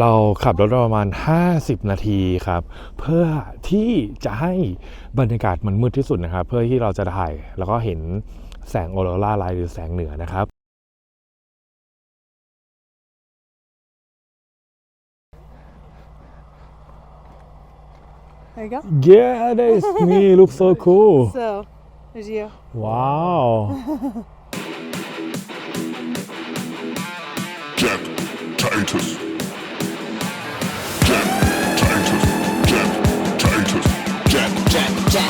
เราขับรถประมาณ 50 นาทีครับ เพื่อที่จะให้บรรยากาศมันมืดที่สุดนะครับ เพื่อที่เราจะถ่าย แล้วก็เห็นแสงออโรราไลท์หรือแสงเหนือนะครับ There you go. Yeah that is me look so cool So, there's you. wow Jack Titus. Jack Good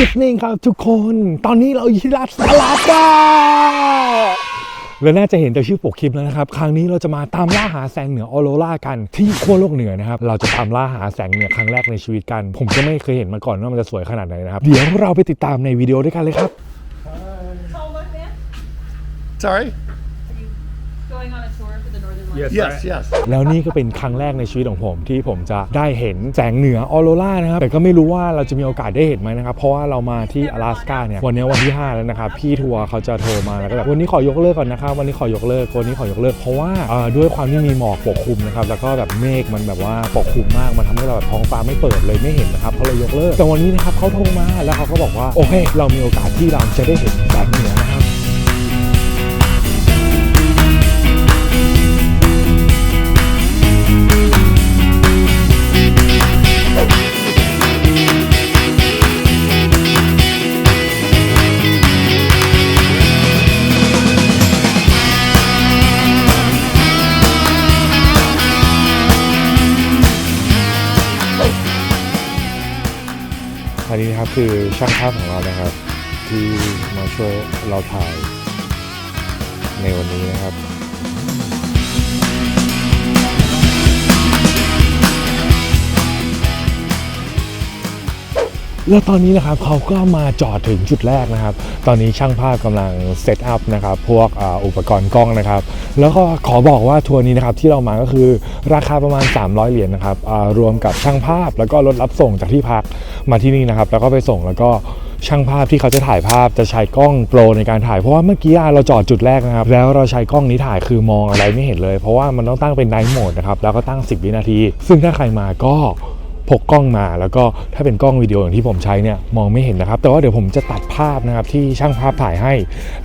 evening ครับทุกคน ตอนนี้เราอยู่ที่รัฐลาสกา และน่าจะเห็นจากชื่อปกคลิปแล้วนะครับ ครั้งนี้เราจะมาตามล่าหาแสงเหนือออโรรากันที่ขั้วโลกเหนือนะครับ เราจะตามล่าหาแสงเหนือครั้งแรกในชีวิตกัน ผมก็ไม่เคยเห็นมาก่อนว่ามันจะสวยขนาดไหนนะครับ เดี๋ยวเราไปติดตามในวิดีโอด้วยกันเลยครับ Sorry? Are you going on a tour for the Northern Lights? Yes, yes. แล้วนี่ก็เป็นครั้งแรกในชีวิตของผมที่ผมจะได้เห็นแสงเหนือออโรรานะครับ แต่ก็ไม่รู้ว่าเราจะมีโอกาสได้เห็นไหมนะครับ เพราะว่าเรามาที่阿拉斯กาเนี่ย วันนี้วันที่ 5 แล้วนะครับ พี่ทัวร์เขาจะโทรมาแล้วก็แบบวันนี้ขอยกเลิกก่อนนะครับ วันนี้ขอยกเลิก วันนี้ขอยกเลิก เพราะว่าเอ่อด้วยความที่มีหมอกปกคลุมนะครับ แล้วก็แบบเมฆมันแบบว่าปกคลุมมาก มันทำให้เราแบบท้องฟ้าไม่เปิดเลยไม่เห็นนะครับเขาเลยยกเลิก แต่วันนี้นะครับเขาโทรมาแล้วเขาก็บอกว่าโอเค เรามีโอกาสที่เราจะได้เห็นแสงเหนือ อันนี้นะครับคือช่างภาพของเรานะครับ ที่มาช่วยเราถ่ายในวันนี้นะครับ แล้วตอนนี้นะครับเขาก็มาจอดถึงจุดแรกนะครับ ตอนนี้ช่างภาพกำลังเซตอัพนะครับพวกอ,อุปกรณ์กล้องนะครับ แล้วก็ขอบอกว่าทัวร์นี้นะครับที่เรามาก็คือราคาประมาณ 300 เหรียญนะครับรวมกับช่างภาพแล้วก็รถรับส่งจากที่พักมาที่นี่นะครับ แล้วก็ไปส่งแล้วก็ช่างภาพที่เขาจะถ่ายภาพจะใช้กล้องโปรในการถ่ายเพราะว่าเมื่อกี้เราจอดจุดแรกนะครับ แล้วเราใช้กล้องนี้ถ่ายคือมองอะไรไม่เห็นเลย เพราะว่ามันต้องตั้งเป็นไนท์โหมดนะครับแล้วก็ตั้ง 10 วินาที ซึ่งถ้าใครมาก็ พกกล้องมา แล้วก็ถ้าเป็นกล้องวิดีโออย่างที่ผมใช้เนี่ยมองไม่เห็นนะครับ แต่ว่าเดี๋ยวผมจะตัดภาพนะครับที่ช่างภาพถ่ายให้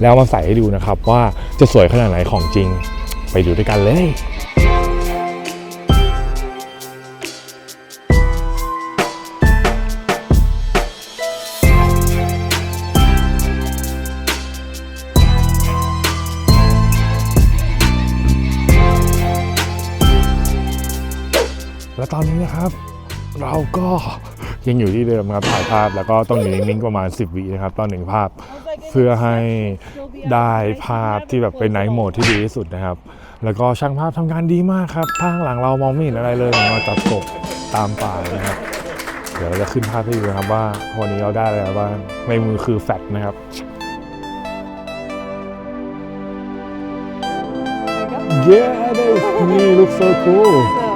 แล้วมาใส่ให้ดูนะครับว่าจะสวยขนาดไหนของจริง ไปดูด้วยกันเลยและตอนนี้นะครับ เราก็ยังอยู่ที่เดิมครับถ่ายภาพแล้วก็ต้องอยู่นิ่งๆประมาณ 10วินะครับตอนหนึ่งภาพ เพื่อให้ได้ภาพที่แบบเป็นไนท์โหมดที่ดีที่สุดนะครับ แล้วก็ช่างภาพทำงานดีมากครับทางหลังเรามองไม่เห็นอะไรเลยมาจับกบตามป่านะครับ เดี๋ยวเราจะขึ้นภาพให้ดูนะครับว่าวันนี้เราได้อะไรบ้างในมือคือแฟลชนะครับ There you go. Yeah that is me look so cool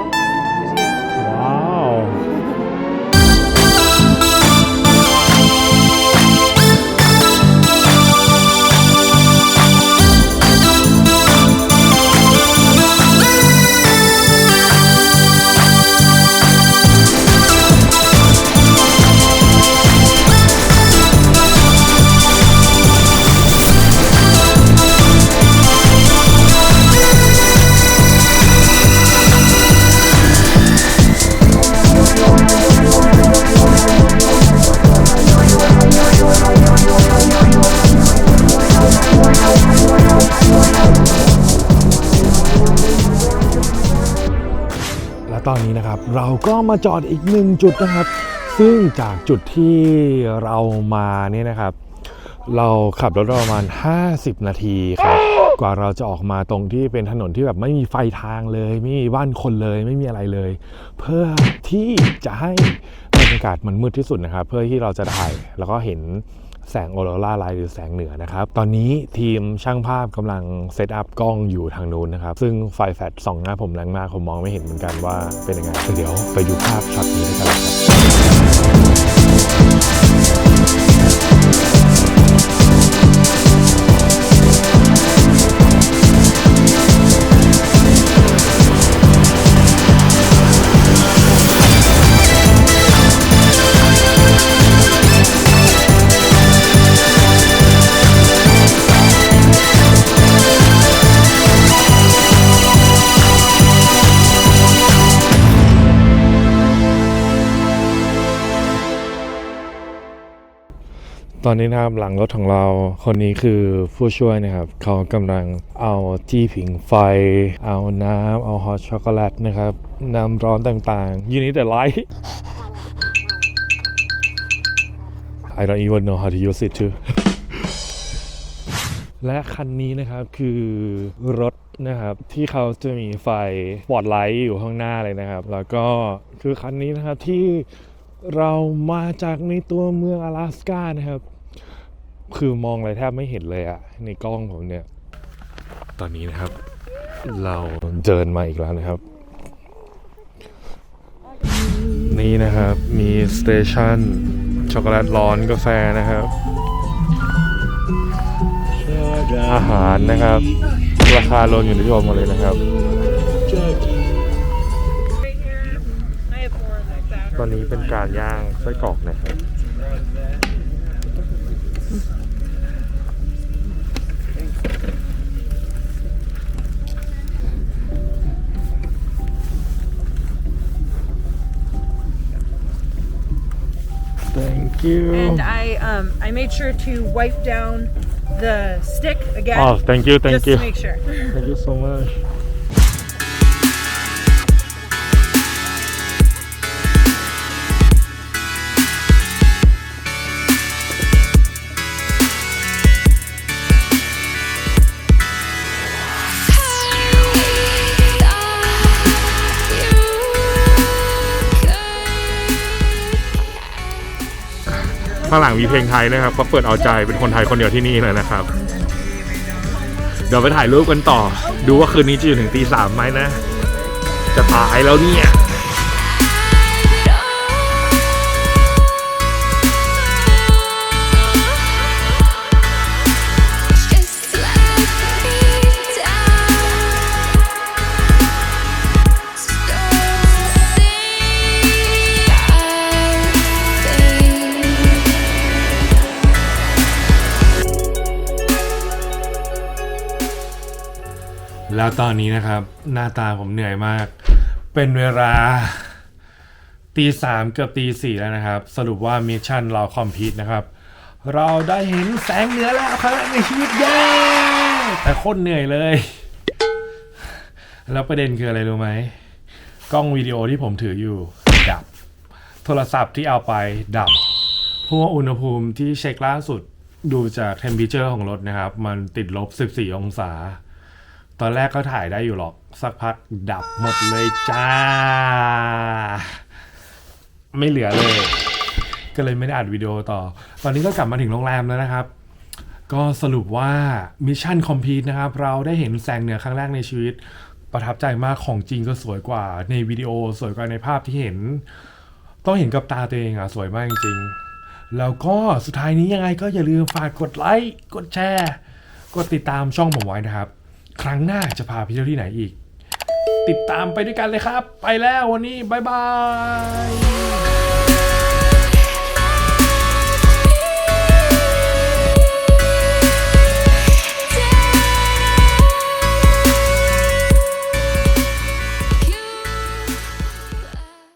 อนนี้นะครับ เราก็มาจอดอีกหนึ่งจุดนะครับ ซึ่งจากจุดที่เรามาเนี่ยนะครับ เราขับรถประมาณ 50 นาทีครับกว่าเราจะออกมาตรงที่เป็นถนนที่แบบไม่มีไฟทางเลย ไม่มีบ้านคนเลยไม่มีอะไรเลย เพื่อที่จะให้บรรยากาศมันมืดที่สุดนะครับ เพื่อที่เราจะถ่ายแล้วก็เห็น แสงออโรราไลท์หรือแสงเหนือนะครับ ตอนนี้ทีมช่างภาพกำลังเซตอัพกล้องอยู่ทางนู้นนะครับ ซึ่งไฟแฟลชส่องหน้าผมแรงมาก ผมมองไม่เห็นเหมือนกันว่าเป็นยังไงเดี๋ยวไปดูภาพช็อตนี้กันเลยครับ ตอนนี้นะครับหลังรถของเราคนนี้คือผู้ช่วยนะครับ เขากำลังเอาที่ผิงไฟ เอาน้ำเอาฮอตช็อกโกแลตนะครับน้ำร้อนต่างๆ You need a light I don't even know how to use it too และคันนี้นะครับคือรถนะครับที่เขาจะมีไฟปอตไลท์อยู่ข้างหน้าเลยนะครับ แล้วก็คือคันนี้นะครับที่ เรามาจากในตัวเมือง阿拉斯ก้านะครับ คือมองอะไรแทบไม่เห็นเลยอะในกล้องผมเนี่ย ตอนนี้นะครับ เราเดินมาอีกแล้วนะครับ นี่นะครับมีสเตชันช็อกโกแลตร้อนกาแฟนะครับ อาหารนะครับ ราคารวมอยู่ในที่ผมหมดเลยนะครับ อนนี้เป็นการย่างไส้กรอกนะครับ Thank you And I um I made sure to wipe down the stick again. Oh thank you thank just you to make sure. thank you so much ข้างหลังมีเพลงไทยนะครับก็เปิดเอาใจเป็นคนไทยคนเดียวที่นี่เลยนะครับ เดี๋ยวไปถ่ายรูปกันต่อ ดูว่าคืนนี้จะอยู่ถึงตีสามไหมนะ จะตายแล้วเนี่ย แล้วตอนนี้นะครับ หน้าตาผมเหนื่อยมาก เป็นเวลาตีสามเกือบตีสี่แล้วนะครับ สรุปว่ามิชชั่นเราคอมพลีทนะครับ เราได้เห็นแสงเหนือแล้วครั้งแรกในชีวิตเย้แต่โคตรเหนื่อยเลย แล้วประเด็นคืออะไรรู้ไหมกล้องวิดีโอที่ผมถืออยู่ ดับ โทรศัพท์ที่เอาไปดับเพราะว่าอุณหภูมิที่เช็คล่าสุดดูจากเทม p เ t อร์ของรถนะครับ มันติดลบ 14 องศา ตอนแรกก็ถ่ายได้อยู่หรอก สักพักดับหมดเลยจ้า ไม่เหลือเลย ก็เลยไม่ได้อัดวิดีโอต่อ ตอนนี้ก็กลับมาถึงโรงแรมแล้วนะครับ ก็สรุปว่ามิชชั่นคอมพีทนะครับ เราได้เห็นแสงเหนือครั้งแรกในชีวิต ประทับใจมากของจริงก็สวยกว่า ในวิดีโอสวยกว่าในภาพที่เห็น ต้องเห็นกับตาตัวเองอะสวยมากจริงๆ แล้วก็สุดท้ายนี้ยังไงก็อย่าลืมฝากกดไลค์กดแชร์ กดติดตามช่องผมไว้นะครับ ครั้งหน้าจะพาไปเที่ยวที่ไหนอีก ติดตามไปด้วยกันเลยครับ ไปแล้ววันนี้บ๊ายบาย